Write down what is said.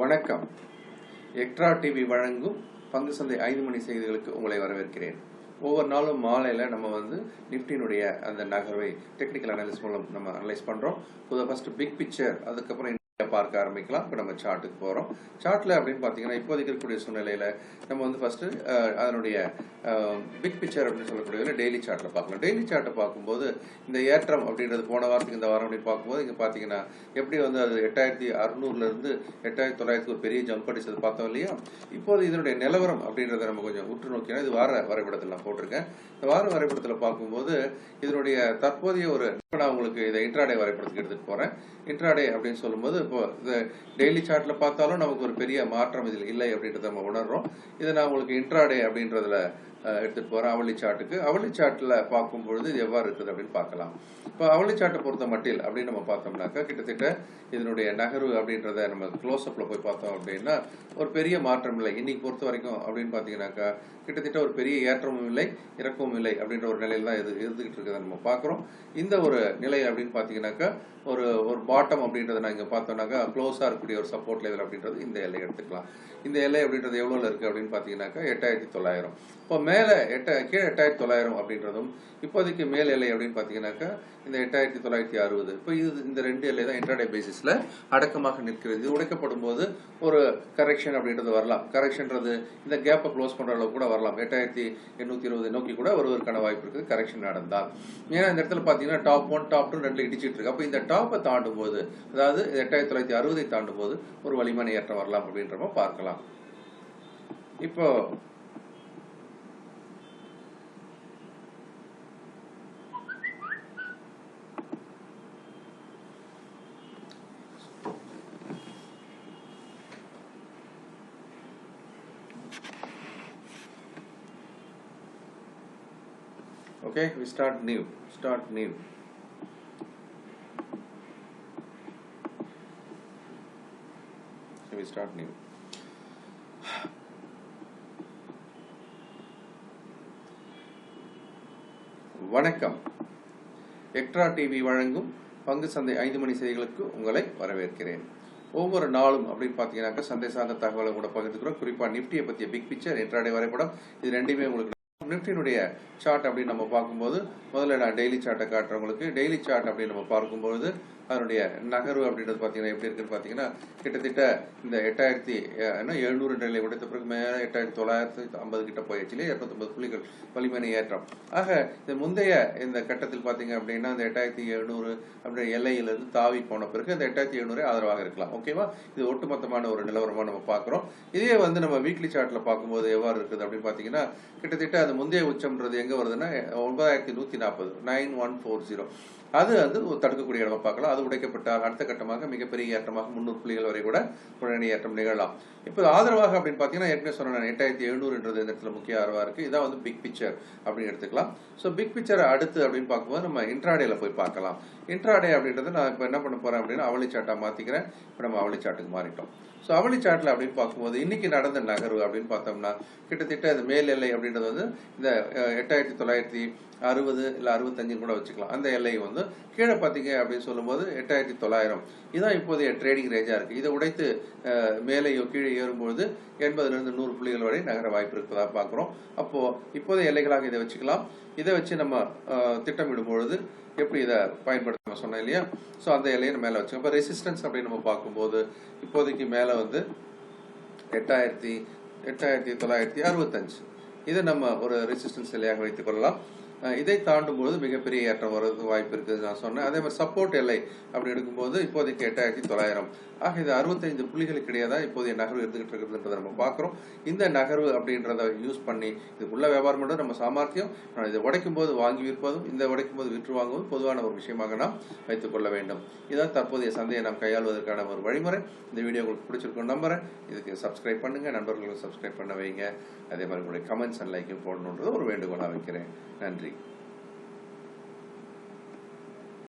வணக்கம். Extra TV வழங்கும் பங்கு சந்தை ஐந்து மணி செய்திகளுக்கு உங்களை வரவேற்கிறேன். ஒவ்வொரு நாளும் மாலையில் நம்ம வந்து நிஃப்டினுடைய அந்த நகர்வை டெக்னிக்கல் அனாலிசிஸ் மூலம் நம்ம அனலைஸ் பண்ணுறோம் புது ஃபர்ஸ்ட் பிக் பிக்சர் அதுக்கப்புறம் பார்க்க ஆரம்பிக்கலாம். இப்போ நம்ம சார்ட்டுக்கு போகிறோம் சார்ட்டில் அப்படின்னு பார்த்தீங்கன்னா இப்போதைக்கு இருக்கக்கூடிய சூழ்நிலையில் நம்ம வந்து ஃபஸ்ட்டு அதனுடைய பிக் பிக்சர் அப்படின்னு சொல்லக்கூடிய டெய்லி சார்ட்டில் பார்க்கலாம். டெய்லி சார்ட்டை பார்க்கும்போது இந்த ஏற்றம் அப்படின்றது போன வாரத்துக்கு இந்த வாரம் அப்படின்னு பார்க்கும்போது இங்கே பார்த்தீங்கன்னா எப்படி வந்து அது எட்டாயிரத்தி அறுநூறுலேருந்து எட்டாயிரத்தி தொள்ளாயிரத்துக்கு ஒரு பெரிய ஜம்ப் அடிச்சது பார்த்தோம் இல்லையா? இப்போது இதனுடைய நிலவரம் அப்படின்றத நம்ம கொஞ்சம் உற்று நோக்கினா இது வார வரைபடத்தில் நான் போட்டிருக்கேன். இந்த வார வரைபடத்தில் பார்க்கும்போது இதனுடைய தற்போதைய ஒரு இப்போ நான் உங்களுக்கு இதை இன்ட்ராடே வரைபடத்துக்கு எடுத்துகிட்டு போகிறேன் இன்ட்ராடே அப்படின்னு சொல்லும்போது இப்போ இந்த டெய்லி சார்ட்டில் பார்த்தாலும் நமக்கு ஒரு பெரிய மாற்றம் இதில் இல்லை அப்படின்றத நம்ம உணர்றோம். இதை நான் உங்களுக்கு இன்ட்ராடே அப்படின்றதுல எடுத்துட்டு போறேன் அவளி சார்ட்டுக்கு அவளி பார்க்கும் பொழுது இது எவ்வாறு இருக்குது அப்படின்னு பார்க்கலாம். இப்போ அவளி சார்ட்டை பொறுத்த மட்டில் அப்படின்னு நம்ம பார்த்தோம்னாக்கா கிட்டத்தட்ட இதனுடைய நகர்வு அப்படின்றத நம்ம க்ளோஸ் அப்ல போய் பார்த்தோம் அப்படின்னா ஒரு பெரிய மாற்றம் இல்லை. இன்னைக்கு பொறுத்த வரைக்கும் அப்படின்னு பார்த்தீங்கன்னாக்கா கிட்டத்தட்ட ஒரு பெரிய ஏற்றமும் இல்லை இறக்கமும் இல்லை அப்படின்ற ஒரு நிலையில தான் இது இருந்துகிட்டு இருக்கிறத நம்ம பார்க்குறோம். இந்த ஒரு நிலை அப்படின்னு பார்த்தீங்கன்னாக்கா ஒரு ஒரு பாட்டம் அப்படின்றத நான் இங்கே பார்த்தோம்னாக்கா க்ளோஸாக இருக்கக்கூடிய ஒரு சப்போர்ட் லெவல் அப்படின்றது இந்த எல்லை எடுத்துக்கலாம். இந்த எல்லை அப்படின்றது எவ்வளோல இருக்குது அப்படின்னு பார்த்தீங்கன்னாக்கா எட்டாயிரத்தி தொள்ளாயிரம். இப்போ மேலே எட்ட கீழே எட்டாயிரத்தி தொள்ளாயிரம் அப்படின்றதும் இப்போதைக்கு மேல் எல்லை அப்படின்னு பார்த்தீங்கன்னாக்கா இந்த எட்டாயிரத்தி தொள்ளாயிரத்தி அறுபது. இப்போ இது இந்த ரெண்டு எல்லை தான் இன்டர்டே பேசிஸில் அடக்கமாக நிற்கிறது. இது உடைக்கப்படும் போது ஒரு கரெக்ஷன் அப்படின்றது வரலாம். கரெக்ஷன்றது இந்த கேப்பை க்ளோஸ் பண்ணுற அளவுக்கு கூட வரலாம். எட்டாயிரத்தி எண்ணூற்றி இருபது நோக்கி கூட வருவதற்கான வாய்ப்பு இருக்குது. கரெக்ஷன் நடந்தால். ஏன்னா இந்த இடத்துல பார்த்தீங்கன்னா டாப் ஒன் டாப் டூ ரெண்டு இடிச்சிட்டு இருக்கு. அப்போ இந்த டாப்பை தாண்டும் போது அதாவது எட்டாயிரத்தி தொள்ளாயிரத்தி அறுபதை தாண்டும் போது ஒரு வலிமான ஏற்றம் வரலாம் அப்படின்றப்ப பார்க்கலாம். இப்போ okay we start new start new. We start new? வணக்கம் எக்ட்ரா டிவி வழங்கும் பங்கு சந்தை ஐந்து மணி செய்திகளுக்கு உங்களை வரவேற்கிறேன். ஒவ்வொரு நாளும் அப்படின்னு பார்த்தீங்கன்னாக்கா சந்தை சார்ந்த தகவலை கூட பகிர்ந்துக்கிறோம். குறிப்பாக நிஃப்டியை பற்றிய பிக் பிக்சர் என்ட்ராடே வரைபடம் இது ரெண்டுமே உங்களுக்கு நிஃப்டினுடைய சார்ட் அப்படின்னு நம்ம பார்க்கும்போது முதல்ல நான் டெய்லி சார்ட்டை காட்டுறவங்களுக்கு டெய்லி சார்ட் அப்படின்னு நம்ம பார்க்கும்போது அதனுடைய நகர்வு அப்படின்றது பார்த்தீங்கன்னா எப்படி இருக்குன்னு பார்த்தீங்கன்னா கிட்டத்தட்ட இந்த எட்டாயிரத்தி என்ன எழுநூறு நிலை உடைத்த பிறகு மேலே எட்டாயிரத்தி தொள்ளாயிரத்தி ஐம்பது கிட்ட போயிடுச்சு இல்லையா? இரநூத்தொம்பது புள்ளிகள் வலிமையான ஏற்றம். ஆக இந்த முந்தைய இந்த கட்டத்தில் பார்த்தீங்க அப்படின்னா இந்த எட்டாயிரத்தி எழுநூறு அப்படின்ற எல்லையிலிருந்து தாவி போன பிறகு இந்த எட்டாயிரத்தி எழுநூறு ஆதரவாக இருக்கலாம். ஓகேவா இது ஒட்டுமொத்தமான ஒரு நிலவரமாக நம்ம பார்க்குறோம். இதே வந்து நம்ம வீக்லி சார்ட்டில் பார்க்கும்போது எவ்வாறு இருக்குது அப்படின்னு பார்த்தீங்கன்னா கிட்டத்தட்ட அது முந்தைய உச்சம்ன்றது எங்கே வருதுன்னா ஒன்பதாயிரத்தி நூற்றி நாற்பது நைன் ஒன் ஃபோர் ஜீரோ. அது வந்து தடுக்கக்கூடிய இடமா பார்க்கலாம். அது உடைக்கப்பட்டால் அடுத்த கட்டமாக மிகப்பெரிய ஏற்றமாக முன்னூறு புள்ளிகள் வரை கூட உடனடி ஏற்றம் நிகழலாம். இப்போ ஆதரவாக அப்படின்னு பார்த்தீங்கன்னா ஏற்கனவே சொன்ன எட்டாயிரத்தி எழுநூறுன்றது இந்த இடத்துல முக்கிய ஆதரவாக இருக்குது இதான் வந்து பிக் பிக்சர் அப்படின்னு எடுத்துக்கலாம். ஸோ பிக் பிக்சர் அடுத்து அப்படின்னு பார்க்கும்போது நம்ம இன்ட்ராடேல போய் பார்க்கலாம். இன்ட்ராடே அப்படின்றது நான் இப்போ என்ன பண்ண போறேன் அப்படின்னா அவளி மாற்றிக்கிறேன் இப்போ நம்ம அவளிச்சாட்டுக்கு மாறிட்டோம். ஸோ அவளி சாட்டில் அப்படின்னு பார்க்கும்போது இன்னைக்கு நடந்த நகர்வு அப்படின்னு பார்த்தோம்னா கிட்டத்தட்ட இந்த மேல் எல்லை அப்படின்றது வந்து இந்த எட்டாயிரத்தி தொள்ளாயிரத்தி அறுபது இல்லை அறுபத்தஞ்சு கூட வச்சுக்கலாம். அந்த எல்லை வந்து கீழே பார்த்தீங்க அப்படின்னு சொல்லும்போது எட்டாயிரத்தி தொள்ளாயிரம். இதான் இப்போதைய ட்ரேடிங் ரேஞ்சாக இருக்குது இதை உடைத்து மேலேயோ கீழே ஏறும்பொழுது எண்பதுலேருந்து நூறு புள்ளிகள் வரை நகர வாய்ப்பு இருப்பதாக பார்க்குறோம். அப்போது இப்போதைய எல்லைகளாக இதை வச்சுக்கலாம். இதை வச்சு நம்ம திட்டமிடும் பொழுது எப்படி இதை பயன்படுத்த சொன்னோம் இல்லையா? ஸோ அந்த எல்லையை நம்ம மேலே வச்சுக்கோம் இப்போ ரெசிஸ்டன்ஸ் அப்படின்னு நம்ம பார்க்கும்போது இப்போதைக்கு மேலே வந்து எட்டாயிரத்தி எட்டாயிரத்தி தொள்ளாயிரத்தி அறுபத்தஞ்சு. இதை நம்ம ஒரு ரெசிஸ்டன்ஸ் எல்லையாக வைத்துக் கொள்ளலாம். இதை தாண்டும் போது மிகப்பெரிய ஏற்றம் வர்றதுக்கு வாய்ப்பு இருக்குது நான் சொன்னேன். அதே மாதிரி சப்போர்ட் எல்லை அப்படி எடுக்கும்போது இப்போதைக்கு எட்டாயிரத்தி தொள்ளாயிரம். ஆக இது அறுபத்தைந்து புள்ளிகளுக்கு இடையே தான் இப்போதைய நகர்வு இருந்துகிட்டு இருக்குதுன்றதை நம்ம பார்க்குறோம். இந்த நகர்வு அப்படின்றத யூஸ் பண்ணி இதுக்குள்ள வியாபாரம் பண்ணுறது நம்ம சாமர்த்தியம். ஆனால் இதை உடைக்கும் போது வாங்கி விற்பதும் இந்த உடைக்கும் போது விற்று வாங்குவதும் பொதுவான ஒரு விஷயமாக நாம் வைத்துக் கொள்ள வேண்டும். இதுதான் தற்போதைய சந்தையை நாம் கையாள்வதற்கான ஒரு வழிமுறை. இந்த வீடியோ உங்களுக்கு பிடிச்சிருக்கும் நம்புறேன். இதுக்கு சப்ஸ்கிரைப் பண்ணுங்க. நண்பர்களுக்கு சப்ஸ்கிரைப் பண்ண வைங்க. அதே மாதிரி உங்களுடைய கமெண்ட்ஸ் அண்ட் லைக்கும் போடணுன்றது ஒரு வேண்டுகோளாக வைக்கிறேன். நன்றி.